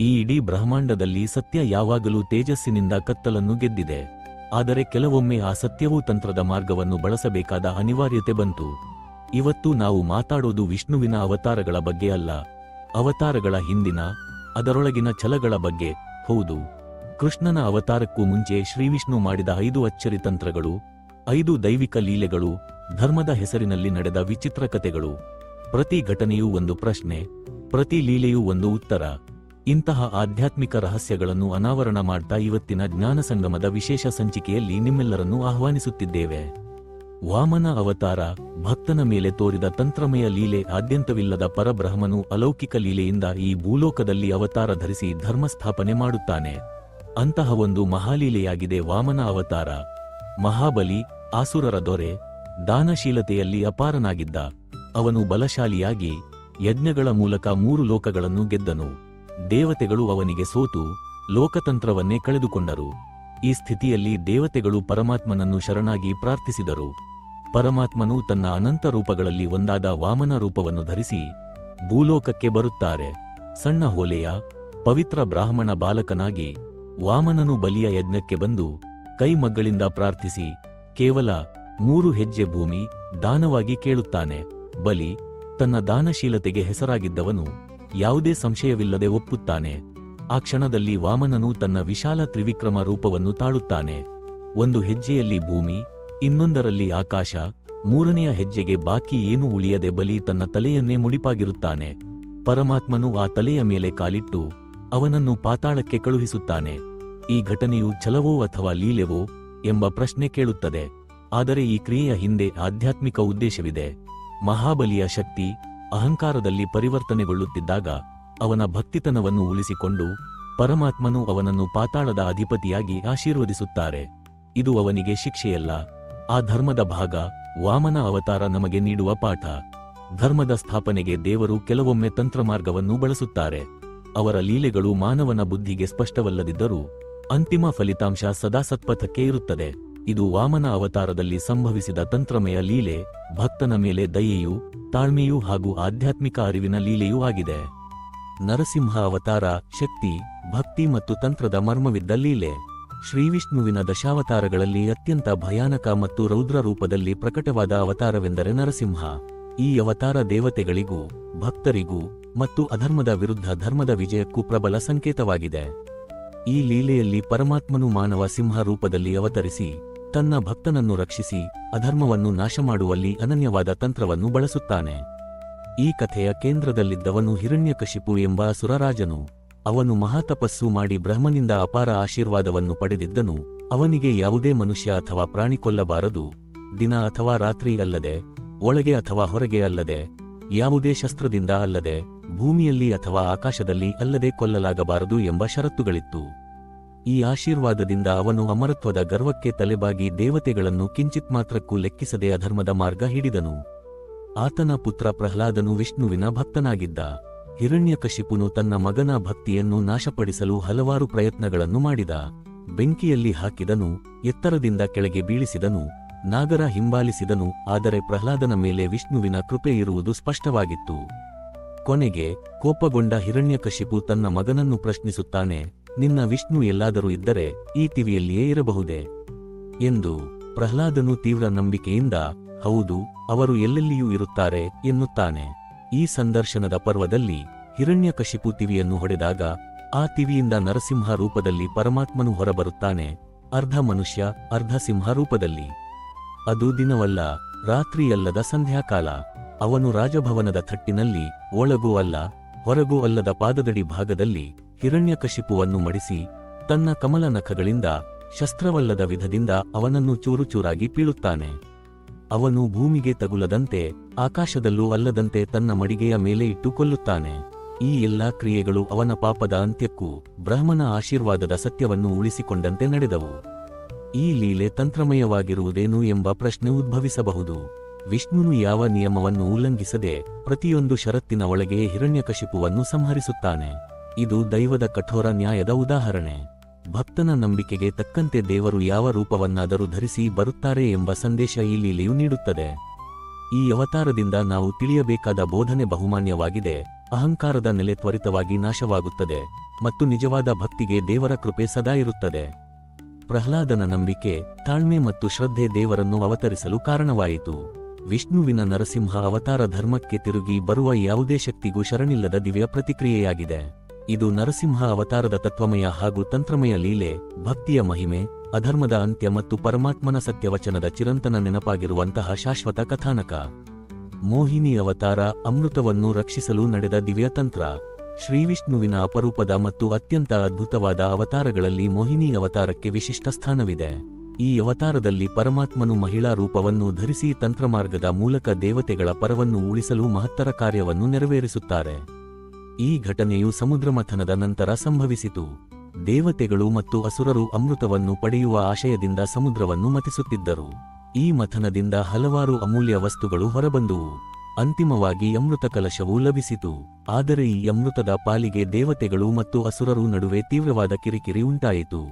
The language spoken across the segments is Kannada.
ಈ ಇಡೀ ಬ್ರಹ್ಮಾಂಡದಲ್ಲಿ ಸತ್ಯ ಯಾವಾಗಲೂ ತೇಜಸ್ಸಿನಿಂದ ಕತ್ತಲನ್ನು ಗೆದ್ದಿದೆ. ಆದರೆ ಕೆಲವೊಮ್ಮೆ ಆ ಸತ್ಯವೂ ತಂತ್ರದ ಮಾರ್ಗವನ್ನು ಬಳಸಬೇಕಾದ ಅನಿವಾರ್ಯತೆ ಬಂತು. ಇವತ್ತು ನಾವು ಮಾತಾಡೋದು ವಿಷ್ಣುವಿನ ಅವತಾರಗಳ ಬಗ್ಗೆ ಅಲ್ಲ. ಅವತಾರಗಳ ಹಿಂದಿನ, ಅದರೊಳಗಿನ ಛಲಗಳ ಬಗ್ಗೆ, ಹೌದು. ಕೃಷ್ಣನ ಅವತಾರಕ್ಕೂ ಮುಂಚೆ ಶ್ರೀವಿಷ್ಣು ಮಾಡಿದ ಐದು ಅಚ್ಚರಿ ತಂತ್ರಗಳು, ಐದು ದೈವಿಕ ಲೀಲೆಗಳು, ಧರ್ಮದ ಹೆಸರಿನಲ್ಲಿ ನಡೆದ ವಿಚಿತ್ರ ಕಥೆಗಳು. ಪ್ರತಿ ಘಟನೆಯೂ ಒಂದು ಪ್ರಶ್ನೆ, ಪ್ರತಿ ಲೀಲೆಯೂ ಒಂದು ಉತ್ತರ. ಇಂತಹ ಆಧ್ಯಾತ್ಮಿಕ ರಹಸ್ಯಗಳನ್ನು ಅನಾವರಣ ಮಾಡ್ತಾ ಇವತ್ತಿನ ಜ್ಞಾನ ಸಂಗಮದ ವಿಶೇಷ ಸಂಚಿಕೆಯಲ್ಲಿ ನಿಮ್ಮೆಲ್ಲರನ್ನೂ ಆಹ್ವಾನಿಸುತ್ತಿದ್ದೇವೆ. ವಾಮನ ಅವತಾರ, ಭಕ್ತನ ಮೇಲೆ ತೋರಿದ ತಂತ್ರಮಯ ಲೀಲೆ ಆದ್ಯಂತವಿಲ್ಲದ ಪರಬ್ರಹ್ಮನು ಅಲೌಕಿಕ ಲೀಲೆಯಿಂದ ಈ ಭೂಲೋಕದಲ್ಲಿ ಅವತಾರ ಧರಿಸಿ ಧರ್ಮಸ್ಥಾಪನೆ ಮಾಡುತ್ತಾನೆ. ಅಂತಹ ಒಂದು ಮಹಾಲೀಲೆಯಾಗಿದೆ ವಾಮನ ಅವತಾರ. ಮಹಾಬಲಿ, ಆಸುರರ ದೊರೆ, ದಾನಶೀಲತೆಯಲ್ಲಿ ಅಪಾರನಾಗಿದ್ದ. ಅವನು ಬಲಶಾಲಿಯಾಗಿ ಯಜ್ಞಗಳ ಮೂಲಕ ಮೂರು ಲೋಕಗಳನ್ನು ಗೆದ್ದನು. ದೇವತೆಗಳು ಅವನಿಗೆ ಸೋತು ಲೋಕತಂತ್ರವನ್ನೇ ಕಳೆದುಕೊಂಡರು. ಈ ಸ್ಥಿತಿಯಲ್ಲಿ ದೇವತೆಗಳು ಪರಮಾತ್ಮನನ್ನು ಶರಣಾಗಿ ಪ್ರಾರ್ಥಿಸಿದರು. ಪರಮಾತ್ಮನು ತನ್ನ ಅನಂತ ರೂಪಗಳಲ್ಲಿ ಒಂದಾದ ವಾಮನ ರೂಪವನ್ನು ಧರಿಸಿ ಭೂಲೋಕಕ್ಕೆ ಬರುತ್ತಾರೆ. ಸಣ್ಣ ಹೋಲೆಯ ಪವಿತ್ರ ಬ್ರಾಹ್ಮಣ ಬಾಲಕನಾಗಿ ವಾಮನನು ಬಲಿಯ ಯಜ್ಞಕ್ಕೆ ಬಂದು ಕೈಮಗ್ಗಳಿಂದ ಪ್ರಾರ್ಥಿಸಿ ಕೇವಲ ಮೂರು ಹೆಜ್ಜೆ ಭೂಮಿ ದಾನವಾಗಿ ಕೇಳುತ್ತಾನೆ. ಬಲಿ ತನ್ನ ದಾನಶೀಲತೆಗೆ ಹೆಸರಾಗಿದ್ದವನು ಯಾವುದೇ ಸಂಶಯವಿಲ್ಲದೆ ಒಪ್ಪುತ್ತಾನೆ. ಆ ಕ್ಷಣದಲ್ಲಿ ವಾಮನನು ತನ್ನ ವಿಶಾಲ ತ್ರಿವಿಕ್ರಮ ರೂಪವನ್ನು ತಾಳುತ್ತಾನೆ. ಒಂದು ಹೆಜ್ಜೆಯಲ್ಲಿ ಭೂಮಿ, ಇನ್ನೊಂದರಲ್ಲಿ ಆಕಾಶ, ಮೂರನೆಯ ಹೆಜ್ಜೆಗೆ ಬಾಕಿ ಏನೂ ಉಳಿಯದೆ ಬಲಿ ತನ್ನ ತಲೆಯನ್ನೇ ಮುಡಿಪಾಗಿರುತ್ತಾನೆ. ಪರಮಾತ್ಮನು ಆ ತಲೆಯ ಮೇಲೆ ಕಾಲಿಟ್ಟು, ಅವನನ್ನು ಪಾತಾಳಕ್ಕೆ ಕಳುಹಿಸುತ್ತಾನೆ. ಈ ಘಟನೆಯು ಛಲವೋ ಅಥವಾ ಲೀಲೆವೋ ಎಂಬ ಪ್ರಶ್ನೆ ಕೇಳುತ್ತದೆ. ಆದರೆ ಈ ಕ್ರಿಯೆಯ ಹಿಂದೆ ಆಧ್ಯಾತ್ಮಿಕ ಉದ್ದೇಶವಿದೆ. ಮಹಾಬಲಿಯ ಶಕ್ತಿ ಅಹಂಕಾರದಲ್ಲಿ ಪರಿವರ್ತನೆಗೊಳ್ಳುತ್ತಿದ್ದಾಗ ಅವನ ಭಕ್ತಿತನವನ್ನು ಉಳಿಸಿಕೊಂಡು ಪರಮಾತ್ಮನು ಅವನನ್ನು ಪಾತಾಳದ ಅಧಿಪತಿಯಾಗಿ ಆಶೀರ್ವದಿಸುತ್ತಾರೆ. ಇದು ಅವನಿಗೆ ಶಿಕ್ಷೆಯಲ್ಲ. ಆ ಧರ್ಮದ ಭಾಗ ವಾಮನ ಅವತಾರ ನಮಗೆ ನೀಡುವ ಪಾಠ. ಧರ್ಮದ ಸ್ಥಾಪನೆಗೆ ದೇವರು ಕೆಲವೊಮ್ಮೆ ತಂತ್ರಮಾರ್ಗವನ್ನು ಬಳಸುತ್ತಾರೆ. ಅವರ ಲೀಲೆಗಳು ಮಾನವನ ಬುದ್ಧಿಗೆ ಸ್ಪಷ್ಟವಲ್ಲದಿದ್ದರೂ ಅಂತಿಮ ಫಲಿತಾಂಶ ಸದಾ ಸತ್ಪಥಕ್ಕೆ ಇರುತ್ತದೆ. ಇದು ವಾಮನ ಅವತಾರದಲ್ಲಿ ಸಂಭವಿಸಿದ ತಂತ್ರಮಯ ಲೀಲೆ, ಭಕ್ತನ ಮೇಲೆ ದಯೆಯು, ತಾಳ್ಮೆಯೂ ಹಾಗೂ ಆಧ್ಯಾತ್ಮಿಕ ಅರಿವಿನ ಲೀಲೆಯೂ ಆಗಿದೆ. ನರಸಿಂಹ ಅವತಾರ, ಶಕ್ತಿ, ಭಕ್ತಿ ಮತ್ತು ತಂತ್ರದ ಮರ್ಮವಿದ್ದ ಲೀಲೆ. ಶ್ರೀವಿಷ್ಣುವಿನ ದಶಾವತಾರಗಳಲ್ಲಿ ಅತ್ಯಂತ ಭಯಾನಕ ಮತ್ತು ರೌದ್ರ ರೂಪದಲ್ಲಿ ಪ್ರಕಟವಾದ ಅವತಾರವೆಂದರೆ ನರಸಿಂಹ. ಈ ಅವತಾರ ದೇವತೆಗಳಿಗೂ, ಭಕ್ತರಿಗೂ ಮತ್ತು ಅಧರ್ಮದ ವಿರುದ್ಧ ಧರ್ಮದ ವಿಜಯಕ್ಕೂ ಪ್ರಬಲ ಸಂಕೇತವಾಗಿದೆ. ಈ ಲೀಲೆಯಲ್ಲಿ ಪರಮಾತ್ಮನು ಮಾನವ ಸಿಂಹ ರೂಪದಲ್ಲಿ ಅವತರಿಸಿ ತನ್ನ ಭಕ್ತನನ್ನು ರಕ್ಷಿಸಿ ಅಧರ್ಮವನ್ನು ನಾಶ ಮಾಡುವಲ್ಲಿ ಅನನ್ಯವಾದ ತಂತ್ರವನ್ನು ಬಳಸುತ್ತಾನೆ. ಈ ಕಥೆಯ ಕೇಂದ್ರದಲ್ಲಿದ್ದವನು ಹಿರಣ್ಯಕಶಿಪು ಎಂಬ ಸುರರಾಜನು. ಅವನು ಮಹಾತಪಸ್ಸು ಮಾಡಿ ಬ್ರಹ್ಮನಿಂದ ಅಪಾರ ಆಶೀರ್ವಾದವನ್ನು ಪಡೆದಿದ್ದನು. ಅವನಿಗೆ ಯಾವುದೇ ಮನುಷ್ಯ ಅಥವಾ ಪ್ರಾಣಿ ಕೊಲ್ಲಬಾರದು. ದಿನ ಅಥವಾ ರಾತ್ರಿ ಅಲ್ಲದೆ, ಒಳಗೆ ಅಥವಾ ಹೊರಗೆ ಅಲ್ಲದೆ, ಯಾವುದೇ ಶಸ್ತ್ರದಿಂದ ಅಲ್ಲದೆ, ಭೂಮಿಯಲ್ಲಿ ಅಥವಾ ಆಕಾಶದಲ್ಲಿ ಅಲ್ಲದೆ ಕೊಲ್ಲಲಾಗಬಾರದು ಎಂಬ ಷರತ್ತುಗಳಿತ್ತು. ಈ ಆಶೀರ್ವಾದದಿಂದ ಅವನು ಅಮರತ್ವದ ಗರ್ವಕ್ಕೆ ತಲೆಬಾಗಿ ದೇವತೆಗಳನ್ನು ಕಿಂಚಿತ್ ಮಾತ್ರಕ್ಕೂ ಲೆಕ್ಕಿಸದೆ ಅಧರ್ಮದ ಮಾರ್ಗ ಹಿಡಿದನು. ಆತನ ಪುತ್ರ ಪ್ರಹ್ಲಾದನು ವಿಷ್ಣುವಿನ ಭಕ್ತನಾಗಿದ್ದ. ಹಿರಣ್ಯಕಶಿಪುನು ತನ್ನ ಮಗನ ಭಕ್ತಿಯನ್ನು ನಾಶಪಡಿಸಲು ಹಲವಾರು ಪ್ರಯತ್ನಗಳನ್ನು ಮಾಡಿದ. ಬೆಂಕಿಯಲ್ಲಿ ಹಾಕಿದನು, ಎತ್ತರದಿಂದ ಕೆಳಗೆ ಬೀಳಿಸಿದನು, ನಾಗರ ಹಿಂಬಾಲಿಸಿದನು, ಆದರೆ ಪ್ರಹ್ಲಾದನ ಮೇಲೆ ವಿಷ್ಣುವಿನ ಕೃಪೆ ಇರುವುದು ಸ್ಪಷ್ಟವಾಗಿತ್ತು. ಕೊನೆಗೆ ಕೋಪಗೊಂಡ ಹಿರಣ್ಯಕಶಿಪು ತನ್ನ ಮಗನನ್ನು ಪ್ರಶ್ನಿಸುತ್ತಾನೆ ನಿನ್ನ ವಿಷ್ಣು ಎಲ್ಲಾದರೂ ಇದ್ದರೆ ಈ ತಿವಿಯಲ್ಲಿಯೇ ಇರಬಹುದೇ? ಎಂದು ಪ್ರಹ್ಲಾದನು ತೀವ್ರ ನಂಬಿಕೆಯಿಂದ, ಹೌದು, ಅವರು ಎಲ್ಲೆಲ್ಲಿಯೂ ಇರುತ್ತಾರೆ ಎನ್ನುತ್ತಾನೆ. ಈ ಸಂದರ್ಶನದ ಪರ್ವದಲ್ಲಿ ಹಿರಣ್ಯಕಶಿಪು ತಿವಿಯನ್ನು ಹೊಡೆದಾಗ, ಆ ತಿವಿಯಿಂದ ನರಸಿಂಹ ರೂಪದಲ್ಲಿ ಪರಮಾತ್ಮನು ಹೊರಬರುತ್ತಾನೆ, ಅರ್ಧ ಮನುಷ್ಯ, ಅರ್ಧ ಸಿಂಹ ರೂಪದಲ್ಲಿ ಅದು ದಿನವಲ್ಲ ರಾತ್ರಿಯಲ್ಲದ ಸಂಧ್ಯಾಕಾಲ. ಅವನು ರಾಜಭವನದ ಥಟ್ಟಿನಲ್ಲಿ ಒಳಗೂ ಅಲ್ಲ, ಹೊರಗೂ ಅಲ್ಲದ ಪಾದದಡಿ ಭಾಗದಲ್ಲಿ ಹಿರಣ್ಯಕಶಿಪುವನ್ನು ಮಡಿಸಿ ತನ್ನ ಕಮಲ ನಖಗಳಿಂದ ಶಸ್ತ್ರವಲ್ಲದ ವಿಧದಿಂದ ಅವನನ್ನು ಚೂರುಚೂರಾಗಿ ಪೀಳುತ್ತಾನೆ. ಅವನು ಭೂಮಿಗೆ ತಗುಲದಂತೆ, ಆಕಾಶದಲ್ಲೂ ಅಲ್ಲದಂತೆ ತನ್ನ ಮಡಿಗೆಯ ಮೇಲೆ ಇಟ್ಟು ಕೊಲ್ಲುತ್ತಾನೆ ಈ ಎಲ್ಲಾ ಕ್ರಿಯೆಗಳು ಅವನ ಪಾಪದ ಅಂತ್ಯಕ್ಕೂ ಬ್ರಹ್ಮನ ಆಶೀರ್ವಾದದ ಸತ್ಯವನ್ನು ಉಳಿಸಿಕೊಂಡಂತೆ ನಡೆದವು. ಈ ಲೀಲೆ ತಂತ್ರಮಯವಾಗಿರುವುದೇನು ಎಂಬ ಪ್ರಶ್ನೆ ಉದ್ಭವಿಸಬಹುದು. ವಿಷ್ಣುನು ಯಾವ ನಿಯಮವನ್ನು ಉಲ್ಲಂಘಿಸದೆ ಪ್ರತಿಯೊಂದು ಷರತ್ತಿನ ಒಳಗೆ ಹಿರಣ್ಯಕಶಿಪುವನ್ನು ಸಂಹರಿಸುತ್ತಾನೆ. ಇದು ದೈವದ ಕಠೋರ ನ್ಯಾಯದ ಉದಾಹರಣೆ. ಭಕ್ತನ ನಂಬಿಕೆಗೆ ತಕ್ಕಂತೆ ದೇವರು ಯಾವ ರೂಪವನ್ನಾದರೂ ಧರಿಸಿ ಬರುತ್ತಾರೆ ಎಂಬ ಸಂದೇಶ ಈ ಲೀಲೆಯು ನೀಡುತ್ತದೆ. ಈ ಅವತಾರದಿಂದ ನಾವು ತಿಳಿಯಬೇಕಾದ ಬೋಧನೆ ಬಹುಮಾನ್ಯವಾಗಿದೆ. ಅಹಂಕಾರದ ನೆಲೆ ತ್ವರಿತವಾಗಿ ನಾಶವಾಗುತ್ತದೆ ಮತ್ತು ನಿಜವಾದ ಭಕ್ತಿಗೆ ದೇವರ ಕೃಪೆ ಸದಾ ಇರುತ್ತದೆ. ಪ್ರಹ್ಲಾದನ ನಂಬಿಕೆ, ತಾಳ್ಮೆ ಮತ್ತು ಶ್ರದ್ಧೆ ದೇವರನ್ನು ಅವತರಿಸಲು ಕಾರಣವಾಯಿತು. ವಿಷ್ಣುವಿನ ನರಸಿಂಹ ಅವತಾರ ಧರ್ಮಕ್ಕೆ ತಿರುಗಿ ಬರುವ ಯಾವುದೇ ಶಕ್ತಿಗೂ ಶರಣಿಲ್ಲದ ದಿವ್ಯ ಪ್ರತಿಕ್ರಿಯೆಯಾಗಿದೆ. ಇದು ನರಸಿಂಹ ಅವತಾರದ ತತ್ವಮಯ ಹಾಗೂ ತಂತ್ರಮಯ ಲೀಲೆ, ಭಕ್ತಿಯ ಮಹಿಮೆ, ಅಧರ್ಮದ ಅಂತ್ಯ ಮತ್ತು ಪರಮಾತ್ಮನ ಸತ್ಯವಚನದ ಚಿರಂತನ ನೆನಪಾಗಿರುವಂತಹ ಶಾಶ್ವತ ಕಥಾನಕ. ಮೋಹಿನಿ ಅವತಾರ ಅಮೃತವನ್ನು ರಕ್ಷಿಸಲು ನಡೆದ ದಿವ್ಯ ತಂತ್ರ ಶ್ರೀವಿಷ್ಣುವಿನ ಅಪರೂಪದ ಮತ್ತು ಅತ್ಯಂತ ಅದ್ಭುತವಾದ ಅವತಾರಗಳಲ್ಲಿ ಮೋಹಿನಿ ಅವತಾರಕ್ಕೆ ವಿಶಿಷ್ಟ ಸ್ಥಾನವಿದೆ. ಈ ಅವತಾರದಲ್ಲಿ ಪರಮಾತ್ಮನು ಮಹಿಳಾ ರೂಪವನ್ನು ಧರಿಸಿ ತಂತ್ರಮಾರ್ಗದ ಮೂಲಕ ದೇವತೆಗಳ ಪರವನ್ನು ಉಳಿಸಲು ಮಹತ್ತರ ಕಾರ್ಯವನ್ನು ನೆರವೇರಿಸುತ್ತಾರೆ. ಈ ಘಟನೆಯು ಸಮುದ್ರಮಥನದ ನಂತರ ಸಂಭವಿಸಿತು. ದೇವತೆಗಳು ಮತ್ತು ಅಸುರರು ಅಮೃತವನ್ನು ಪಡೆಯುವ ಆಶಯದಿಂದ ಸಮುದ್ರವನ್ನು ಮತಿಸುತ್ತಿದ್ದರು. ಈ ಮಥನದಿಂದ ಹಲವಾರು ಅಮೂಲ್ಯ ವಸ್ತುಗಳು ಹೊರಬಂದುವು. ಅಂತಿಮವಾಗಿ ಅಮೃತ ಕಲಶವು ಲಭಿಸಿತು. ಆದರೆ ಈ ಅಮೃತದ ಪಾಲಿಗೆ ದೇವತೆಗಳು ಮತ್ತು ಅಸುರರು ನಡುವೆ ತೀವ್ರವಾದ ಕಿರಿಕಿರಿ ಉಂಟಾಯಿತು.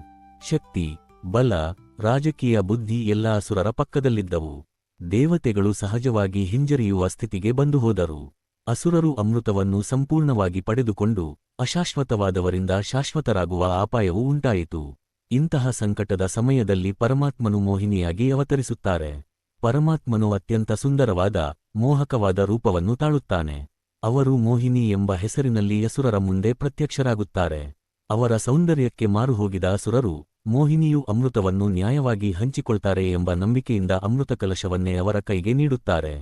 ಶಕ್ತಿ, ಬಲ, ರಾಜಕೀಯ ಬುದ್ಧಿ ಎಲ್ಲ ಅಸುರರ ಪಕ್ಕದಲ್ಲಿದ್ದವು. ದೇವತೆಗಳು ಸಹಜವಾಗಿ ಹಿಂಜರಿಯುವ ಸ್ಥಿತಿಗೆ ಬಂದು ಹೋದರು ಅಸುರರು ಅಮೃತವನ್ನು ಸಂಪೂರ್ಣವಾಗಿ ಪಡೆದುಕೊಂಡು ಅಶಾಶ್ವತವಾದವರಿಂದ ಶಾಶ್ವತರಾಗುವ ಅಪಾಯವು ಉಂಟಾಯಿತು. ಇಂತಹ ಸಂಕಟದ ಸಮಯದಲ್ಲಿ ಪರಮಾತ್ಮನು ಮೋಹಿನಿಯಾಗಿ ಅವತರಿಸುತ್ತಾರೆ. ಪರಮಾತ್ಮನು ಅತ್ಯಂತ ಸುಂದರವಾದ, ಮೋಹಕವಾದ ರೂಪವನ್ನು ತಾಳುತ್ತಾನೆ. ಅವರು ಮೋಹಿನಿ ಎಂಬ ಹೆಸರಿನಲ್ಲಿ ಅಸುರರ ಮುಂದೆ ಪ್ರತ್ಯಕ್ಷರಾಗುತ್ತಾರೆ. ಅವರ ಸೌಂದರ್ಯಕ್ಕೆ ಮಾರುಹೋಗಿದ ಅಸುರರು ಮೋಹಿನಿಯು ಅಮೃತವನ್ನು ನ್ಯಾಯವಾಗಿ ಹಂಚಿಕೊಳ್ತಾರೆ ಎಂಬ ನಂಬಿಕೆಯಿಂದ ಅಮೃತ ಕಲಶವನ್ನೇ ಅವರ ಕೈಗೆ ನೀಡುತ್ತಾರೆ.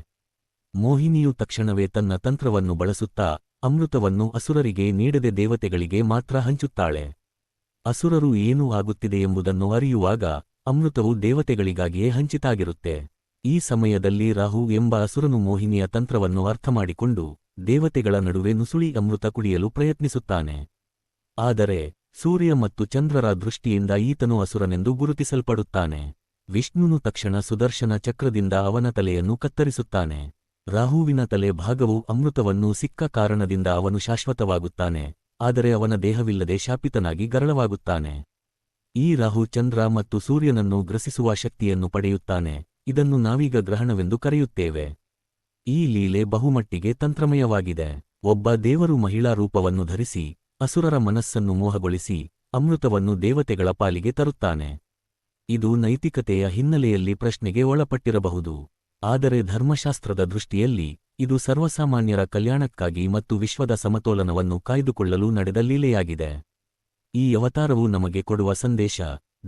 ಮೋಹಿನಿಯು ತಕ್ಷಣವೇ ತನ್ನ ತಂತ್ರವನ್ನು ಬಳಸುತ್ತಾ ಅಮೃತವನ್ನು ಅಸುರರಿಗೆ ನೀಡದೆ ದೇವತೆಗಳಿಗೆ ಮಾತ್ರ ಹಂಚುತ್ತಾಳೆ. ಅಸುರರು ಏನು ಆಗುತ್ತಿದೆ ಎಂಬುದನ್ನು ಅರಿಯುವಾಗ ಅಮೃತವು ದೇವತೆಗಳಿಗಾಗಿಯೇ ಹಂಚಿತಾಗಿರುತ್ತೆ. ಈ ಸಮಯದಲ್ಲಿ ರಾಹು ಎಂಬ ಅಸುರನು ಮೋಹಿನಿಯ ತಂತ್ರವನ್ನು ಅರ್ಥಮಾಡಿಕೊಂಡು ದೇವತೆಗಳ ನಡುವೆ ನುಸುಳಿ ಅಮೃತ ಕುಡಿಯಲು ಪ್ರಯತ್ನಿಸುತ್ತಾನೆ. ಆದರೆ ಸೂರ್ಯ ಮತ್ತು ಚಂದ್ರರ ದೃಷ್ಟಿಯಿಂದ ಈತನು ಅಸುರನೆಂದು ಗುರುತಿಸಲ್ಪಡುತ್ತಾನೆ. ವಿಷ್ಣುನು ತಕ್ಷಣ ಸುದರ್ಶನ ಚಕ್ರದಿಂದ ಅವನ ತಲೆಯನ್ನು ಕತ್ತರಿಸುತ್ತಾನೆ. ರಾಹುವಿನ ತಲೆ ಭಾಗವು ಅಮೃತವನ್ನು ಸಿಕ್ಕ ಕಾರಣದಿಂದ ಅವನು ಶಾಶ್ವತವಾಗುತ್ತಾನೆ, ಆದರೆ ಅವನ ದೇಹವಿಲ್ಲದೆ ಶಾಪಿತನಾಗಿ ಗರಳವಾಗುತ್ತಾನೆ. ಈ ರಾಹು ಚಂದ್ರ ಮತ್ತು ಸೂರ್ಯನನ್ನು ಗ್ರಸಿಸುವ ಶಕ್ತಿಯನ್ನು ಪಡೆಯುತ್ತಾನೆ, ಇದನ್ನು ನಾವೀಗ ಗ್ರಹಣವೆಂದು ಕರೆಯುತ್ತೇವೆ. ಈ ಲೀಲೆ ಬಹುಮಟ್ಟಿಗೆ ತಂತ್ರಮಯವಾಗಿದೆ. ಒಬ್ಬ ದೇವರು ಮಹಿಳಾ ರೂಪವನ್ನು ಧರಿಸಿ, ಅಸುರರ ಮನಸ್ಸನ್ನು ಮೋಹಗೊಳಿಸಿ, ಅಮೃತವನ್ನು ದೇವತೆಗಳ ಪಾಲಿಗೆ ತರುತ್ತಾನೆ. ಇದು ನೈತಿಕತೆಯ ಹಿನ್ನೆಲೆಯಲ್ಲಿ ಪ್ರಶ್ನೆಗೆ ಒಳಪಟ್ಟಿರಬಹುದು. ಆದರೆ ಧರ್ಮಶಾಸ್ತ್ರದ ದೃಷ್ಟಿಯಲ್ಲಿ, ಇದು ಸರ್ವಸಾಮಾನ್ಯರ ಕಲ್ಯಾಣಕ್ಕಾಗಿ ಮತ್ತು ವಿಶ್ವದ ಸಮತೋಲನವನ್ನು ಕಾಯ್ದುಕೊಳ್ಳಲು ನಡೆದ ಲೀಲೆಯಾಗಿದೆ. ಈ ಅವತಾರವು ನಮಗೆ ಕೊಡುವ ಸಂದೇಶ,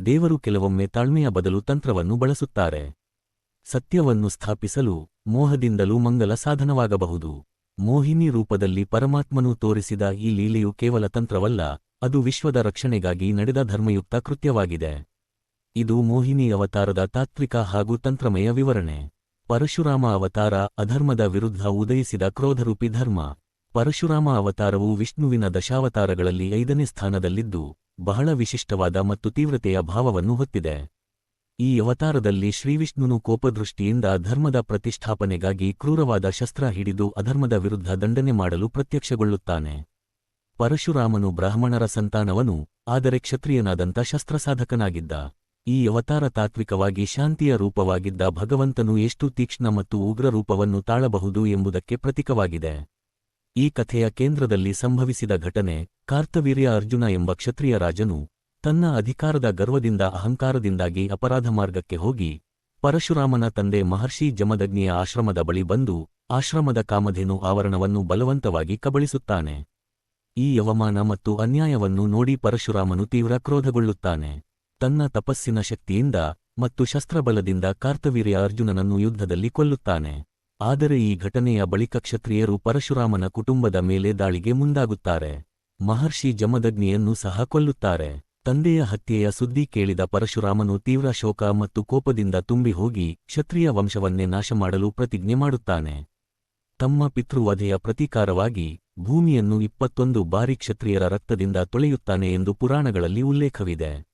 ದೇವರು ಕೆಲವೊಮ್ಮೆ ತಾಳ್ಮೆಯ ಬದಲು ತಂತ್ರವನ್ನು ಬಳಸುತ್ತಾರೆ. ಸತ್ಯವನ್ನು ಸ್ಥಾಪಿಸಲು, ಮೋಹದಿಂದಲೂ ಮಂಗಲ ಸಾಧನವಾಗಬಹುದು. ಮೋಹಿನಿ ರೂಪದಲ್ಲಿ ಪರಮಾತ್ಮನು ತೋರಿಸಿದ ಈ ಲೀಲೆಯು ಕೇವಲ ತಂತ್ರವಲ್ಲ, ಅದು ವಿಶ್ವದ ರಕ್ಷಣೆಗಾಗಿ ನಡೆದ ಧರ್ಮಯುಕ್ತ ಕೃತ್ಯವಾಗಿದೆ. ಇದು ಮೋಹಿನಿ ಅವತಾರದ ತಾತ್ವಿಕ ಹಾಗೂ ತಂತ್ರಮಯ ವಿವರಣೆ. ಪರಶುರಾಮ ಅವತಾರ ಅಧರ್ಮದ ವಿರುದ್ಧ ಉದಯಿಸಿದ ಕ್ರೋಧರೂಪಿ ಧರ್ಮ. ಪರಶುರಾಮ ಅವತಾರವು ವಿಷ್ಣುವಿನ ದಶಾವತಾರಗಳಲ್ಲಿ ಐದನೇ ಸ್ಥಾನದಲ್ಲಿದ್ದು, ಬಹಳ ವಿಶಿಷ್ಟವಾದ ಮತ್ತು ತೀವ್ರತೆಯ ಭಾವವನ್ನು ಹೊತ್ತಿದೆ. ಈ ಅವತಾರದಲ್ಲಿ ಶ್ರೀವಿಷ್ಣುನು ಕೋಪದೃಷ್ಟಿಯಿಂದ ಧರ್ಮದ ಪ್ರತಿಷ್ಠಾಪನೆಗಾಗಿ ಕ್ರೂರವಾದ ಶಸ್ತ್ರ ಹಿಡಿದು ಅಧರ್ಮದ ವಿರುದ್ಧ ದಂಡನೆ ಮಾಡಲು ಪ್ರತ್ಯಕ್ಷಗೊಳ್ಳುತ್ತಾನೆ. ಪರಶುರಾಮನು ಬ್ರಾಹ್ಮಣರ ಸಂತಾನವನು, ಆದರೆ ಕ್ಷತ್ರಿಯನಾದಂಥ ಶಸ್ತ್ರಸಾಧಕನಾಗಿದ್ದ. ಈ ಅವತಾರ ತಾತ್ವಿಕವಾಗಿ ಶಾಂತಿಯ ರೂಪವಾಗಿದ್ದ ಭಗವಂತನು ಎಷ್ಟು ತೀಕ್ಷ್ಣ ಮತ್ತು ಉಗ್ರ ರೂಪವನ್ನು ತಾಳಬಹುದು ಎಂಬುದಕ್ಕೆ ಪ್ರತೀಕವಾಗಿದೆ. ಈ ಕಥೆಯ ಕೇಂದ್ರದಲ್ಲಿ ಸಂಭವಿಸಿದ ಘಟನೆ, ಕಾರ್ತವೀರ್ಯ ಅರ್ಜುನ ಎಂಬ ಕ್ಷತ್ರಿಯ ರಾಜನು ತನ್ನ ಅಧಿಕಾರದ ಗರ್ವದಿಂದ ಅಹಂಕಾರದಿಂದಾಗಿ ಅಪರಾಧ ಮಾರ್ಗಕ್ಕೆ ಹೋಗಿ ಪರಶುರಾಮನ ತಂದೆ ಮಹರ್ಷಿ ಜಮದಗ್ನಿಯ ಆಶ್ರಮದ ಬಳಿ ಬಂದು ಆಶ್ರಮದ ಕಾಮಧೇನು ಆವರಣವನ್ನು ಬಲವಂತವಾಗಿ ಕಬಳಿಸುತ್ತಾನೆ. ಈ ಅವಮಾನ ಮತ್ತು ಅನ್ಯಾಯವನ್ನು ನೋಡಿ ಪರಶುರಾಮನು ತೀವ್ರ ಕ್ರೋಧಗೊಳ್ಳುತ್ತಾನೆ. ತನ್ನ ತಪಸ್ಸಿನ ಶಕ್ತಿಯಿಂದ ಮತ್ತು ಶಸ್ತ್ರಬಲದಿಂದ ಕಾರ್ತವೀರ್ಯ ಅರ್ಜುನನನ್ನು ಯುದ್ಧದಲ್ಲಿ ಕೊಲ್ಲುತ್ತಾನೆ. ಆದರೆ ಈ ಘಟನೆಯ ಬಳಿಕ ಕ್ಷತ್ರಿಯರು ಪರಶುರಾಮನ ಕುಟುಂಬದ ಮೇಲೆ ದಾಳಿಗೆ ಮುಂದಾಗುತ್ತಾರೆ. ಮಹರ್ಷಿ ಜಮದಗ್ನಿಯನ್ನು ಸಹ ಕೊಲ್ಲುತ್ತಾರೆ. ತಂದೆಯ ಹತ್ಯೆಯ ಸುದ್ದಿ ಕೇಳಿದ ಪರಶುರಾಮನು ತೀವ್ರ ಶೋಕ ಮತ್ತು ಕೋಪದಿಂದ ತುಂಬಿ ಹೋಗಿ ಕ್ಷತ್ರಿಯ ವಂಶವನ್ನೇ ನಾಶಮಾಡಲು ಪ್ರತಿಜ್ಞೆ ಮಾಡುತ್ತಾನೆ. ತಮ್ಮ ಪಿತೃವಧೆಯ ಪ್ರತೀಕಾರವಾಗಿ ಭೂಮಿಯನ್ನು ಇಪ್ಪತ್ತೊಂದು ಬಾರಿ ಕ್ಷತ್ರಿಯರ ರಕ್ತದಿಂದ ತೊಳೆಯುತ್ತಾನೆ ಎಂದು ಪುರಾಣಗಳಲ್ಲಿ ಉಲ್ಲೇಖವಿದೆ.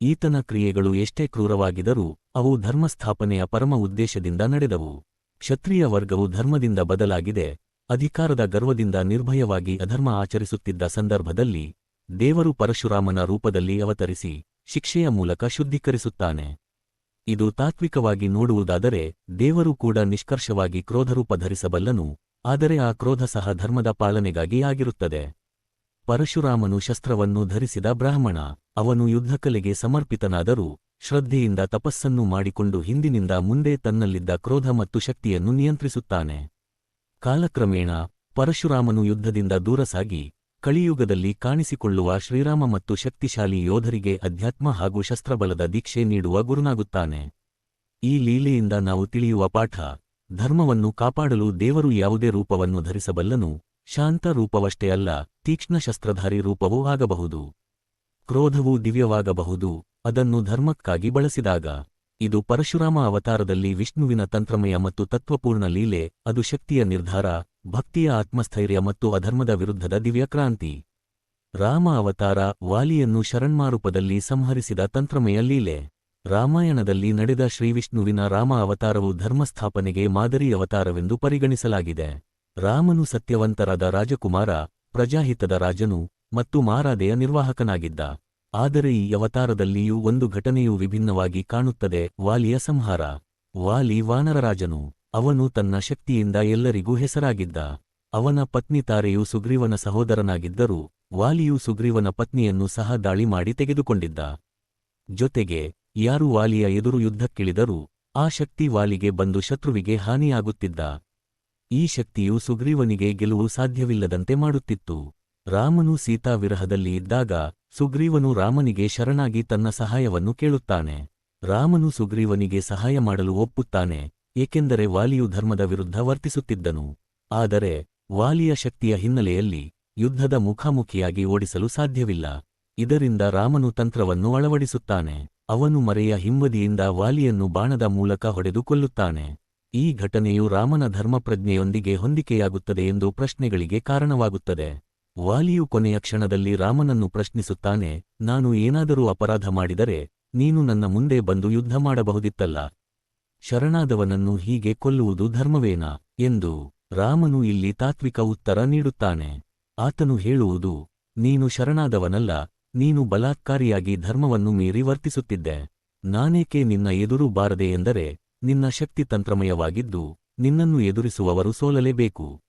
ಈತನ ಕ್ರಿಯೆಗಳು ಎಷ್ಟೇ ಕ್ರೂರವಾಗಿದರೂ, ಅವು ಧರ್ಮಸ್ಥಾಪನೆಯ ಪರಮ ಉದ್ದೇಶದಿಂದ ನಡೆದವು. ಕ್ಷತ್ರಿಯ ವರ್ಗವು ಧರ್ಮದಿಂದ ಬದಲಾಗಿದೆ, ಅಧಿಕಾರದ ಗರ್ವದಿಂದ ನಿರ್ಭಯವಾಗಿ ಅಧರ್ಮ ಆಚರಿಸುತ್ತಿದ್ದ ಸಂದರ್ಭದಲ್ಲಿ, ದೇವರು ಪರಶುರಾಮನ ರೂಪದಲ್ಲಿ ಅವತರಿಸಿ, ಶಿಕ್ಷೆಯ ಮೂಲಕ ಶುದ್ಧೀಕರಿಸುತ್ತಾನೆ. ಇದು ತಾತ್ವಿಕವಾಗಿ ನೋಡುವುದಾದರೆ, ದೇವರು ಕೂಡ ನಿಷ್ಕರ್ಷವಾಗಿ ಕ್ರೋಧರೂಪ ಧರಿಸಬಲ್ಲನು, ಆದರೆ ಆ ಕ್ರೋಧ ಸಹ ಧರ್ಮದ ಪಾಲನೆಗಾಗಿ ಆಗಿರುತ್ತದೆ. ಪರಶುರಾಮನು ಶಸ್ತ್ರವನ್ನು ಧರಿಸಿದ ಬ್ರಾಹ್ಮಣ. ಅವನು ಯುದ್ಧಕಲೆಗೆ ಸಮರ್ಪಿತನಾದರೂ ಶ್ರದ್ಧೆಯಿಂದ ತಪಸ್ಸನ್ನು ಮಾಡಿಕೊಂಡು ಹಿಂದಿನಿಂದ ಮುಂದೆ ತನ್ನಲ್ಲಿದ್ದ ಕ್ರೋಧ ಮತ್ತು ಶಕ್ತಿಯನ್ನು ನಿಯಂತ್ರಿಸುತ್ತಾನೆ. ಕಾಲಕ್ರಮೇಣ ಪರಶುರಾಮನು ಯುದ್ಧದಿಂದ ದೂರ ಸಾಗಿ ಕಳಿಯುಗದಲ್ಲಿ ಕಾಣಿಸಿಕೊಳ್ಳುವ ಶ್ರೀರಾಮ ಮತ್ತು ಶಕ್ತಿಶಾಲಿ ಯೋಧರಿಗೆ ಅಧ್ಯಾತ್ಮ ಹಾಗೂ ಶಸ್ತ್ರಬಲದ ದೀಕ್ಷೆ ನೀಡುವ ಗುರುನಾಗುತ್ತಾನೆ. ಈ ಲೀಲೆಯಿಂದ ನಾವು ತಿಳಿಯುವ ಪಾಠ, ಧರ್ಮವನ್ನು ಕಾಪಾಡಲು ದೇವರು ಯಾವುದೇ ರೂಪವನ್ನು ಧರಿಸಬಲ್ಲನು, ಶಾಂತ ರೂಪವಷ್ಟೇ ಅಲ್ಲ, ತೀಕ್ಷ್ಣ ಶಸ್ತ್ರಧಾರಿ ರೂಪವೂ ಆಗಬಹುದು. ಕ್ರೋಧವು ದಿವ್ಯವಾಗಬಹುದು, ಅದನ್ನು ಧರ್ಮಕ್ಕಾಗಿ ಬಳಸಿದಾಗ. ಇದು ಪರಶುರಾಮ ಅವತಾರದಲ್ಲಿ ವಿಷ್ಣುವಿನ ತಂತ್ರಮಯ ಮತ್ತು ತತ್ವಪೂರ್ಣ ಲೀಲೆ, ಅದು ಶಕ್ತಿಯ ನಿರ್ಧಾರ, ಭಕ್ತಿಯ ಆತ್ಮಸ್ಥೈರ್ಯ ಮತ್ತು ಅಧರ್ಮದ ವಿರುದ್ಧದ ದಿವ್ಯಕ್ರಾಂತಿ. ರಾಮ ಅವತಾರ, ವಾಲಿಯನ್ನು ಶರಣ್ಮಾರೂಪದಲ್ಲಿ ಸಂಹರಿಸಿದ ತಂತ್ರಮಯ ಲೀಲೆ. ರಾಮಾಯಣದಲ್ಲಿ ನಡೆದ ಶ್ರೀವಿಷ್ಣುವಿನ ರಾಮ ಅವತಾರವು ಧರ್ಮಸ್ಥಾಪನೆಗೆ ಮಾದರಿ ಅವತಾರವೆಂದು ಪರಿಗಣಿಸಲಾಗಿದೆ. ರಾಮನು ಸತ್ಯವಂತರಾದ ರಾಜಕುಮಾರ, ಪ್ರಜಾಹಿತದ ರಾಜನು ಮತ್ತು ಮಾರಾದೆಯ ನಿರ್ವಾಹಕನಾಗಿದ್ದ. ಆದರೆ ಈ ಅವತಾರದಲ್ಲಿಯೂ ಒಂದು ಘಟನೆಯು ವಿಭಿನ್ನವಾಗಿ ಕಾಣುತ್ತದೆ, ವಾಲಿಯ ಸಂಹಾರ. ವಾಲಿ ವಾನರರಾಜನು, ಅವನು ತನ್ನ ಶಕ್ತಿಯಿಂದ ಎಲ್ಲರಿಗೂ ಹೆಸರಾಗಿದ್ದ. ಅವನ ಪತ್ನಿ ತಾರೆಯು ಸುಗ್ರೀವನ ಸಹೋದರನಾಗಿದ್ದರೂ, ವಾಲಿಯು ಸುಗ್ರೀವನ ಪತ್ನಿಯನ್ನು ಸಹ ದಾಳಿ ಮಾಡಿ ತೆಗೆದುಕೊಂಡಿದ್ದ. ಜೊತೆಗೆ, ಯಾರು ವಾಲಿಯ ಎದುರು ಯುದ್ಧಕ್ಕಿಳಿದರೂ, ಆ ಶಕ್ತಿ ವಾಲಿಗೆ ಬಂದು ಶತ್ರುವಿಗೆ ಹಾನಿಯಾಗುತ್ತಿದ್ದ. ಈ ಶಕ್ತಿಯು ಸುಗ್ರೀವನಿಗೆ ಗೆಲುವು ಸಾಧ್ಯವಿಲ್ಲದಂತೆ ಮಾಡುತ್ತಿತ್ತು. ರಾಮನು ಸೀತಾ ವಿರಹದಲ್ಲಿ ಇದ್ದಾಗ ಸುಗ್ರೀವನು ರಾಮನಿಗೆ ಶರಣಾಗಿ ತನ್ನ ಸಹಾಯವನ್ನು ಕೇಳುತ್ತಾನೆ. ರಾಮನು ಸುಗ್ರೀವನಿಗೆ ಸಹಾಯ ಮಾಡಲು ಒಪ್ಪುತ್ತಾನೆ, ಏಕೆಂದರೆ ವಾಲಿಯು ಧರ್ಮದ ವಿರುದ್ಧ ವರ್ತಿಸುತ್ತಿದ್ದನು. ಆದರೆ ವಾಲಿಯ ಶಕ್ತಿಯ ಹಿನ್ನೆಲೆಯಲ್ಲಿ ಯುದ್ಧದ ಮುಖಾಮುಖಿಯಾಗಿ ಓಡಿಸಲು ಸಾಧ್ಯವಿಲ್ಲ. ಇದರಿಂದ ರಾಮನು ತಂತ್ರವನ್ನು ಅಳವಡಿಸುತ್ತಾನೆ. ಅವನು ಮರೆಯ ಹಿಂಬದಿಯಿಂದ ವಾಲಿಯನ್ನು ಬಾಣದ ಮೂಲಕ ಹೊಡೆದು ಕೊಲ್ಲುತ್ತಾನೆ. ಈ ಘಟನೆಯು ರಾಮನ ಧರ್ಮಪ್ರಜ್ಞೆಯೊಂದಿಗೆ ಹೊಂದಿಕೆಯಾಗುತ್ತದೆ ಎಂದು ಪ್ರಶ್ನೆಗಳಿಗೆ ಕಾರಣವಾಗುತ್ತದೆ. ವಾಲಿಯು ಕೊನೆಯ ಕ್ಷಣದಲ್ಲಿ ರಾಮನನ್ನು ಪ್ರಶ್ನಿಸುತ್ತಾನೆ, ನಾನು ಏನಾದರೂ ಅಪರಾಧ ಮಾಡಿದರೆ, ನೀನು ನನ್ನ ಮುಂದೆ ಬಂದು ಯುದ್ಧ ಮಾಡಬಹುದಿತ್ತಲ್ಲ. ಶರಣಾದವನನ್ನು ಹೀಗೆ ಕೊಲ್ಲುವುದು ಧರ್ಮವೇನಾ? ಎಂದು ರಾಮನು ಇಲ್ಲಿ ತಾತ್ವಿಕ ಉತ್ತರ ನೀಡುತ್ತಾನೆ. ಆತನು ಹೇಳುವುದು, ನೀನು ಶರಣಾದವನಲ್ಲ, ನೀನು ಬಲಾತ್ಕಾರಿಯಾಗಿ ಧರ್ಮವನ್ನು ಮೀರಿ ವರ್ತಿಸುತ್ತಿದ್ದೆ. ನಾನೇಕೆ ನಿನ್ನ ಎದುರು ಬಾರದೆ ಎಂದರೆ, ನಿನ್ನ ಶಕ್ತಿ ತಂತ್ರಮಯವಾಗಿದ್ದು, ನಿನ್ನನ್ನು ಎದುರಿಸುವವರು ಸೋಲಲೇಬೇಕು.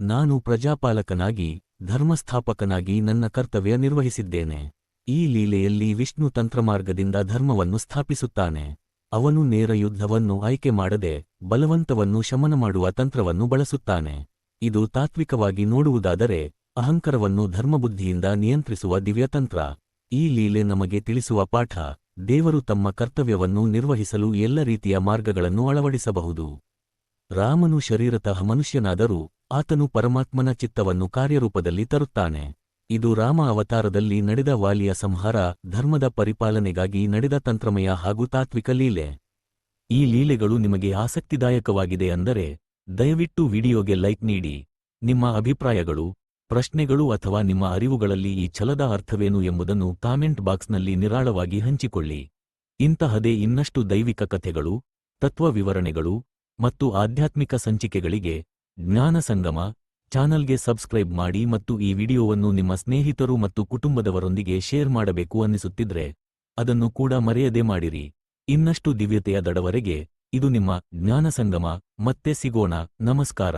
ನಾನು ಪ್ರಜಾಪಾಲಕನಾಗಿ ಧರ್ಮಸ್ಥಾಪಕನಾಗಿ ನನ್ನ ಕರ್ತವ್ಯ ನಿರ್ವಹಿಸಿದ್ದೇನೆ. ಈ ಲೀಲೆಯಲ್ಲಿ ವಿಷ್ಣು ತಂತ್ರಮಾರ್ಗದಿಂದ ಧರ್ಮವನ್ನು ಸ್ಥಾಪಿಸುತ್ತಾನೆ. ಅವನು ನೇರ ಯುದ್ಧವನ್ನು ಆಯ್ಕೆ ಮಾಡದೆ ಬಲವಂತವನ್ನು ಶಮನ ಮಾಡುವ ತಂತ್ರವನ್ನು ಬಳಸುತ್ತಾನೆ. ಇದು ತಾತ್ವಿಕವಾಗಿ ನೋಡುವುದಾದರೆ ಅಹಂಕಾರವನ್ನು ಧರ್ಮಬುದ್ಧಿಯಿಂದ ನಿಯಂತ್ರಿಸುವ ದಿವ್ಯತಂತ್ರ ಈ ಲೀಲೆ ನಮಗೆ ತಿಳಿಸುವ ಪಾಠ, ದೇವರು ತಮ್ಮ ಕರ್ತವ್ಯವನ್ನು ನಿರ್ವಹಿಸಲು ಎಲ್ಲ ರೀತಿಯ ಮಾರ್ಗಗಳನ್ನು ಅಳವಡಿಸಬಹುದು. ರಾಮನು ಶರೀರತಃ ಮನುಷ್ಯನಾದರೂ ಆತನು ಪರಮಾತ್ಮನ ಚಿತ್ತವನ್ನು ಕಾರ್ಯರೂಪದಲ್ಲಿ ತರುತ್ತಾನೆ. ಇದು ರಾಮ ಅವತಾರದಲ್ಲಿ ನಡೆದ ವಾಲಿಯ ಸಂಹಾರ, ಧರ್ಮದ ಪರಿಪಾಲನೆಗಾಗಿ ನಡೆದ ತಂತ್ರಮಯ ಹಾಗೂ ತಾತ್ವಿಕ ಲೀಲೆ. ಈ ಲೀಲೆಗಳು ನಿಮಗೆ ಆಸಕ್ತಿದಾಯಕವಾಗಿದೆ ಅಂದರೆ, ದಯವಿಟ್ಟು ವಿಡಿಯೋಗೆ ಲೈಕ್ ನೀಡಿ. ನಿಮ್ಮ ಅಭಿಪ್ರಾಯಗಳು, ಪ್ರಶ್ನೆಗಳು ಅಥವಾ ನಿಮ್ಮ ಅರಿವುಗಳಲ್ಲಿ ಈ ಛಲದ ಅರ್ಥವೇನು ಎಂಬುದನ್ನು ಕಾಮೆಂಟ್ ಬಾಕ್ಸ್ನಲ್ಲಿ ನಿರಾಳವಾಗಿ ಹಂಚಿಕೊಳ್ಳಿ. ಇಂತಹದೇ ಇನ್ನಷ್ಟು ದೈವಿಕ ಕಥೆಗಳು ತತ್ವ ವಿವರಣೆಗಳು ಮತ್ತು ಆಧ್ಯಾತ್ಮಿಕ ಸಂಚಿಕೆಗಳಿಗೆ ಜ್ಞಾನ ಸಂಗಮ ಚಾನಲ್ಗೆ ಸಬ್ಸ್ಕ್ರೈಬ್ ಮಾಡಿ ಮತ್ತು ಈ ವಿಡಿಯೋವನ್ನು ನಿಮ್ಮ ಸ್ನೇಹಿತರು ಮತ್ತು ಕುಟುಂಬದವರೊಂದಿಗೆ ಶೇರ್ ಮಾಡಬೇಕು ಅನ್ನಿಸುತ್ತಿದ್ರೆ ಅದನ್ನು ಕೂಡ ಮರೆಯದೆ ಮಾಡಿರಿ. ಇನ್ನಷ್ಟು ದಿವ್ಯತೆಯ ದಡವರೆಗೆ ಇದು ನಿಮ್ಮ ಜ್ಞಾನ ಸಂಗಮ. ಮತ್ತೆ ಸಿಗೋಣ. ನಮಸ್ಕಾರ.